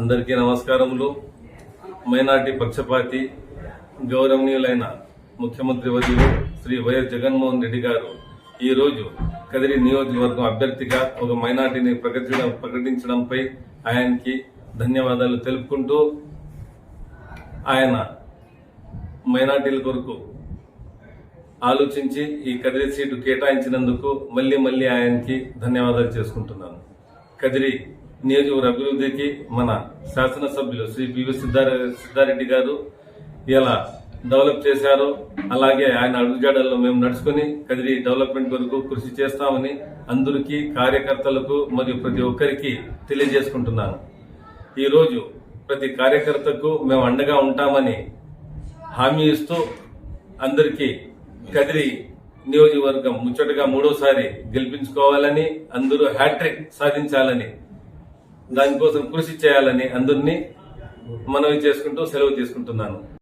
అందరికీ నమస్కారములు. మైనార్టీ పక్షపాతి గౌరవనీయులైన ముఖ్యమంత్రి వర్యులు శ్రీ వైఎస్ జగన్మోహన్ రెడ్డి గారు ఈరోజు కదిరి నియోజకవర్గం అభ్యర్థిగా ఒక మైనార్టీని ప్రకటించడం ప్రకటించడంపై ఆయనకి ధన్యవాదాలు తెలుపుకుంటూ ఆయన మైనార్టీల కొరకు ఆలోచించి ఈ కదిరి సీటు కేటాయించినందుకు మళ్ళీ మళ్ళీ ఆయనకి ధన్యవాదాలు చేసుకుంటున్నాను. కదిరి నియోజకవర్గ అభివృద్ధికి మన శాసనసభ్యులు శ్రీ పివి సిద్ధార సిద్ధారెడ్డి గారు ఇలా డెవలప్ చేశారో. అలాగే ఆయన అడుగుజాడల్లో మేము నడుచుకుని కదిరి డెవలప్మెంట్ వరకు కృషి చేస్తామని అందరికీ కార్యకర్తలకు మరియు ప్రతి ఒక్కరికి తెలియజేసుకుంటున్నాను. ఈరోజు ప్రతి కార్యకర్తకు మేము అండగా ఉంటామని హామీ ఇస్తూ అందరికీ కదిరి నియోజకవర్గం ముచ్చటగా మూడోసారి గెలిపించుకోవాలని అందరూ హ్యాట్రిక్ సాధించాలని దానికోసం కృషి చేయాలని అందరినీ మనవి చేసుకుంటూ సెలవు తీసుకుంటున్నాను.